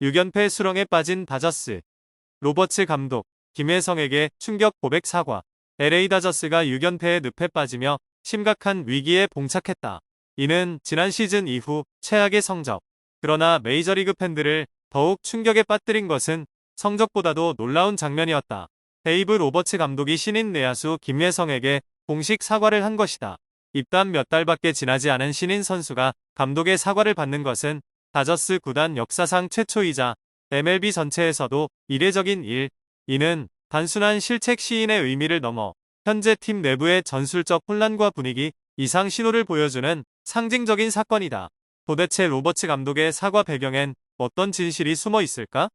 6연패 수렁에 빠진 다저스. 로버츠 감독, 김혜성에게 충격 고백 사과. LA 다저스가 6연패의 늪에 빠지며 심각한 위기에 봉착했다. 이는 지난 시즌 이후 최악의 성적. 그러나 메이저리그 팬들을 더욱 충격에 빠뜨린 것은 성적보다도 놀라운 장면이었다. 데이브 로버츠 감독이 신인 내야수 김혜성에게 공식 사과를 한 것이다. 입단 몇 달밖에 지나지 않은 신인 선수가 감독의 사과를 받는 것은 다저스 구단 역사상 최초이자 MLB 전체에서도 이례적인 일. 이는 단순한 실책 시인의 의미를 넘어 현재 팀 내부의 전술적 혼란과 분위기 이상 신호를 보여주는 상징적인 사건이다. 도대체 로버츠 감독의 사과 배경엔 어떤 진실이 숨어 있을까?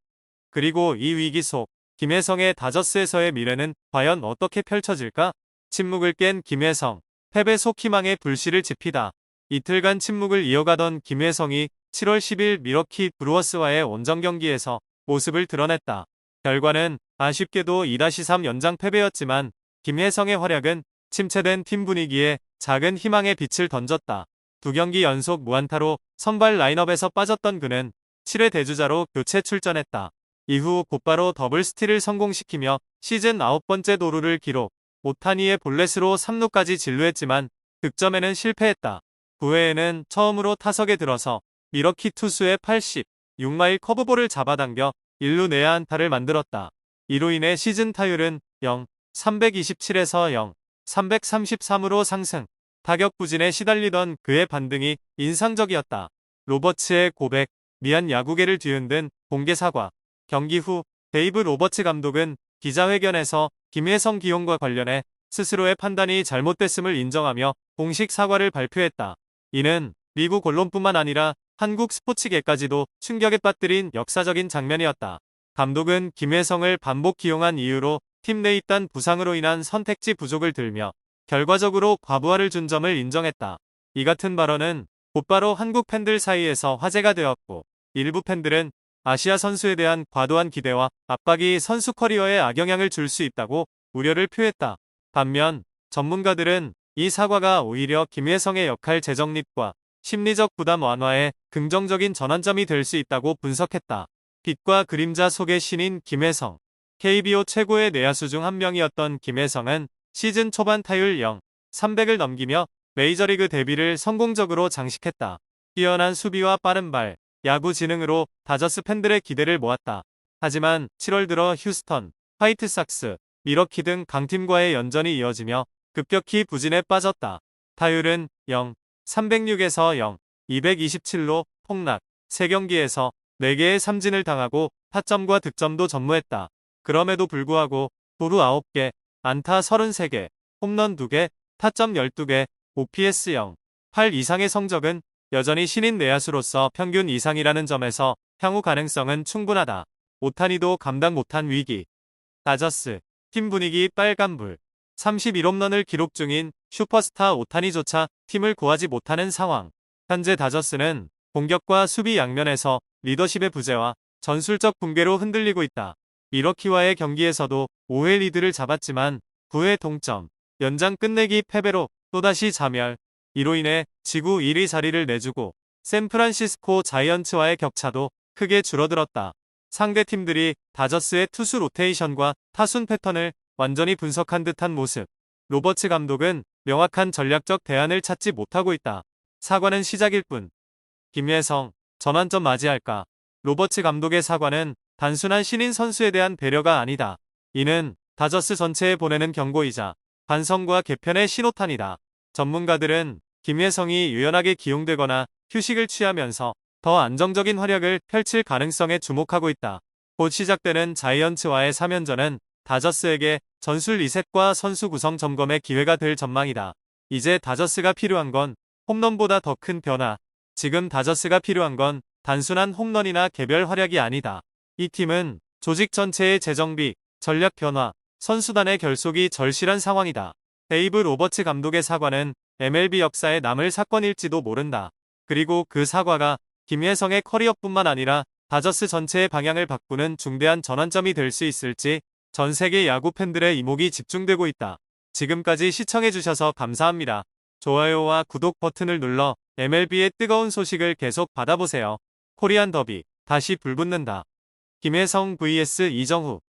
그리고 이 위기 속 김혜성의 다저스에서의 미래는 과연 어떻게 펼쳐질까? 침묵을 깬 김혜성, 패배 속 희망의 불씨를 지피다. 이틀간 침묵을 이어가던 김혜성이 7월 10일 미러키 브루어스와의 원정 경기에서 모습을 드러냈다. 결과는 아쉽게도 2-3 연장 패배였지만 김혜성의 활약은 침체된 팀 분위기에 작은 희망의 빛을 던졌다. 두 경기 연속 무안타로 선발 라인업에서 빠졌던 그는 7회 대주자로 교체 출전했다. 이후 곧바로 더블 스틸을 성공시키며 시즌 9번째 도루를 기록. 오타니의 볼넷으로 3루까지 진루했지만 득점에는 실패했다. 9회에는 처음으로 타석에 들어서 미러키 투수의 80, 6마일 커브볼을 잡아당겨 1루 내야 안타를 만들었다. 이로 인해 시즌 타율은 0, 327에서 0, 333으로 상승. 타격 부진에 시달리던 그의 반등이 인상적이었다. 로버츠의 고백, 미안 야구계를 뒤흔든 공개 사과. 경기 후 데이브 로버츠 감독은 기자회견에서 김혜성 기용과 관련해 스스로의 판단이 잘못됐음을 인정하며 공식 사과를 발표했다. 이는 미국 언론뿐만 아니라 한국 스포츠계까지도 충격에 빠뜨린 역사적인 장면이었다. 감독은 김혜성을 반복 기용한 이유로 팀내 있단 부상으로 인한 선택지 부족을 들며 결과적으로 과부하를 준 점을 인정했다. 이 같은 발언은 곧바로 한국 팬들 사이에서 화제가 되었고 일부 팬들은 아시아 선수에 대한 과도한 기대와 압박이 선수 커리어에 악영향을 줄 수 있다고 우려를 표했다. 반면 전문가들은 이 사과가 오히려 김혜성의 역할 재정립과 심리적 부담 완화에 긍정적인 전환점이 될 수 있다고 분석했다. 빛과 그림자 속의 신인 김혜성. KBO 최고의 내야수 중 한 명이었던 김혜성은 시즌 초반 타율 0, 300을 넘기며 메이저리그 데뷔를 성공적으로 장식했다. 뛰어난 수비와 빠른 발, 야구 지능으로 다저스 팬들의 기대를 모았다. 하지만 7월 들어 휴스턴, 화이트삭스, 미러키 등 강팀과의 연전이 이어지며 급격히 부진에 빠졌다. 타율은 0, 306에서 0, 227로 폭락, 3경기에서 4개의 삼진을 당하고 타점과 득점도 전무했다. 그럼에도 불구하고 도루 9개, 안타 33개, 홈런 2개, 타점 12개, OPS 0, 8 이상의 성적은 여전히 신인 내야수로서 평균 이상이라는 점에서 향후 가능성은 충분하다. 오타니도 감당 못한 위기. 다저스, 팀 분위기 빨간불. 31홈런을 기록 중인 슈퍼스타 오타니조차 팀을 구하지 못하는 상황. 현재 다저스는 공격과 수비 양면에서 리더십의 부재와 전술적 붕괴로 흔들리고 있다. 미러키와의 경기에서도 5회 리드를 잡았지만 9회 동점, 연장 끝내기 패배로 또다시 자멸. 이로 인해 지구 1위 자리를 내주고 샌프란시스코 자이언츠와의 격차도 크게 줄어들었다. 상대 팀들이 다저스의 투수 로테이션과 타순 패턴을 완전히 분석한 듯한 모습. 로버츠 감독은 명확한 전략적 대안을 찾지 못하고 있다. 사과는 시작일 뿐. 김혜성, 전환점 맞이할까? 로버츠 감독의 사과는 단순한 신인 선수에 대한 배려가 아니다. 이는 다저스 전체에 보내는 경고이자 반성과 개편의 신호탄이다. 전문가들은 김혜성이 유연하게 기용되거나 휴식을 취하면서 더 안정적인 활약을 펼칠 가능성에 주목하고 있다. 곧 시작되는 자이언츠와의 3연전은 다저스에게 전술 리셋과 선수 구성 점검의 기회가 될 전망이다. 이제 다저스가 필요한 건 홈런보다 더 큰 변화. 지금 다저스가 필요한 건 단순한 홈런이나 개별 활약이 아니다. 이 팀은 조직 전체의 재정비, 전략 변화, 선수단의 결속이 절실한 상황이다. 데이브 로버츠 감독의 사과는 MLB 역사에 남을 사건일지도 모른다. 그리고 그 사과가 김혜성의 커리어뿐만 아니라 다저스 전체의 방향을 바꾸는 중대한 전환점이 될 수 있을지 전 세계 야구 팬들의 이목이 집중되고 있다. 지금까지 시청해주셔서 감사합니다. 좋아요와 구독 버튼을 눌러 MLB의 뜨거운 소식을 계속 받아보세요. 코리안 더비 다시 불붙는다. 김혜성 vs 이정후.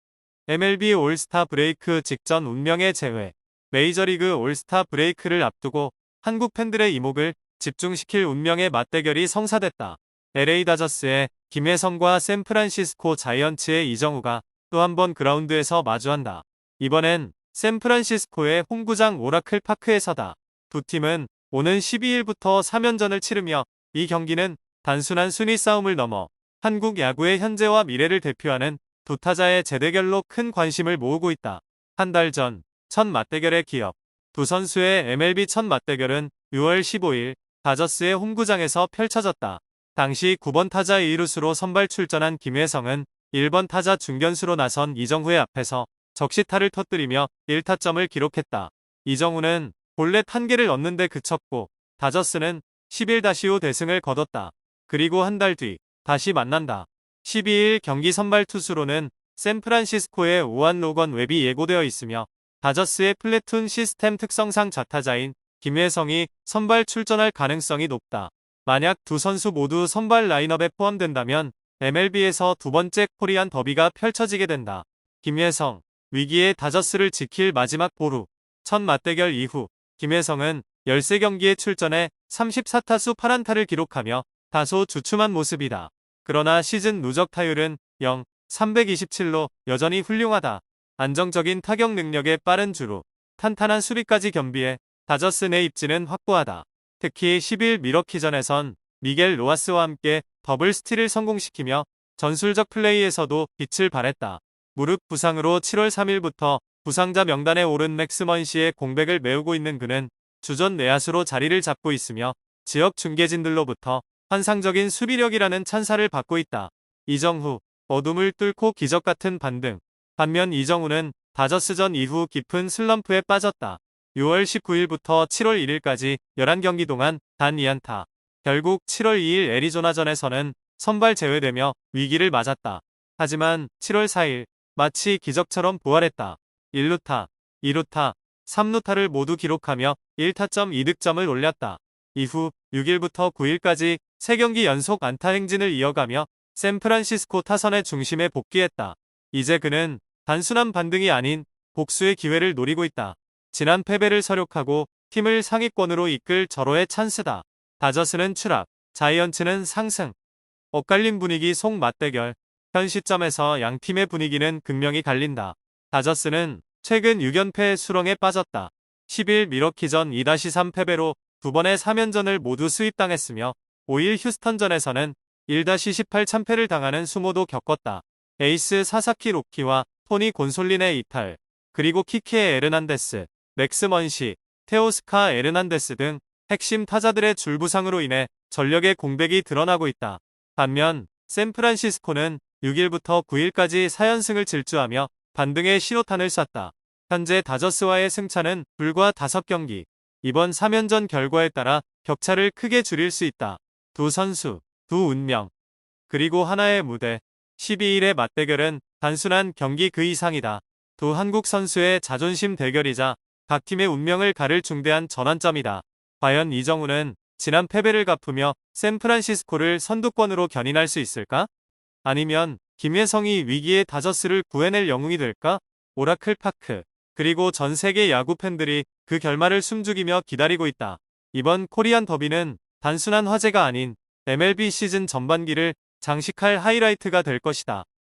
MLB 올스타 브레이크 직전 운명의 재회. 메이저리그 올스타 브레이크를 앞두고 한국 팬들의 이목을 집중시킬 운명의 맞대결이 성사됐다. LA 다저스의 김혜성과 샌프란시스코 자이언츠의 이정우가 또 한 번 그라운드에서 마주한다. 이번엔 샌프란시스코의 홈구장 오라클 파크에서다. 두 팀은 오는 12일부터 3연전을 치르며 이 경기는 단순한 순위 싸움을 넘어 한국 야구의 현재와 미래를 대표하는 두 타자의 재대결로 큰 관심을 모으고 있다. 한 달 전 첫 맞대결의 기업. 두 선수의 MLB 첫 맞대결은 6월 15일 다저스의 홈구장에서 펼쳐졌다. 당시 9번 타자 2루수로 선발 출전한 김혜성은 1번 타자 중견수로 나선 이정후의 앞에서 적시타를 터뜨리며 1타점을 기록했다. 이정후는 볼넷 한 개를 얻는데 그쳤고 다저스는 11-5 대승을 거뒀다. 그리고 한 달 뒤 다시 만난다. 12일 경기 선발 투수로는 샌프란시스코의 오한 로건 웹이 예고되어 있으며 다저스의 플래툰 시스템 특성상 좌타자인 김혜성이 선발 출전할 가능성이 높다. 만약 두 선수 모두 선발 라인업에 포함된다면 MLB에서 두 번째 코리안 더비가 펼쳐지게 된다. 김혜성, 위기의 다저스를 지킬 마지막 보루. 첫 맞대결 이후 김혜성은 13경기에 출전해 34타수 8안타를 기록하며 다소 주춤한 모습이다. 그러나 시즌 누적 타율은 0, 327로 여전히 훌륭하다. 안정적인 타격 능력의 빠른 주루, 탄탄한 수비까지 겸비해 다저스 내 입지는 확고하다. 특히 10일 미러키전에선 미겔 로아스와 함께 더블 스틸을 성공시키며 전술적 플레이에서도 빛을 발했다. 무릎 부상으로 7월 3일부터 부상자 명단에 오른 맥스먼 씨의 공백을 메우고 있는 그는 주전 내야수로 자리를 잡고 있으며 지역 중계진들로부터 환상적인 수비력이라는 찬사를 받고 있다. 이정후, 어둠을 뚫고 기적 같은 반등. 반면 이정우는 다저스전 이후 깊은 슬럼프에 빠졌다. 6월 19일부터 7월 1일까지 11경기 동안 단 2안타. 결국 7월 2일 애리조나전에서는 선발 제외되며 위기를 맞았다. 하지만 7월 4일 마치 기적처럼 부활했다. 1루타, 2루타, 3루타를 모두 기록하며 1타점 2득점을 올렸다. 이후 6일부터 9일까지 3경기 연속 안타 행진을 이어가며 샌프란시스코 타선의 중심에 복귀했다. 이제 그는 단순한 반등이 아닌 복수의 기회를 노리고 있다. 지난 패배를 서력하고 팀을 상위권으로 이끌 절호의 찬스다. 다저스는 추락, 자이언츠는 상승. 엇갈린 분위기 속 맞대결. 현 시점에서 양 팀의 분위기는 극명히 갈린다. 다저스는 최근 6연패 수렁에 빠졌다. 10일 미러키전 2-3 패배로 두 번의 3연전을 모두 수입당했으며 5일 휴스턴전에서는 1-18 참패를 당하는 수모도 겪었다. 에이스 사사키 로키와 토니 곤솔린의 이탈, 그리고 키케 에르난데스, 맥스 먼시, 테오스카 에르난데스 등 핵심 타자들의 줄부상으로 인해 전력의 공백이 드러나고 있다. 반면 샌프란시스코는 6일부터 9일까지 4연승을 질주하며 반등의 신호탄을 쐈다. 현재 다저스와의 승차는 불과 5경기. 이번 3연전 결과에 따라 격차를 크게 줄일 수 있다. 두 선수, 두 운명. 그리고 하나의 무대. 12일의 맞대결은 단순한 경기 그 이상이다. 두 한국 선수의 자존심 대결이자 각 팀의 운명을 가를 중대한 전환점이다. 과연 이정우는 지난 패배를 갚으며 샌프란시스코를 선두권으로 견인할 수 있을까? 아니면 김혜성이 위기의 다저스를 구해낼 영웅이 될까? 오라클 파크. 그리고 전 세계 야구 팬들이 그 결말을 숨죽이며 기다리고 있다. 이번 코리안 더비는 단순한 화제가 아닌 MLB 시즌 전반기를 장식할 하이라이트가 될 것이다.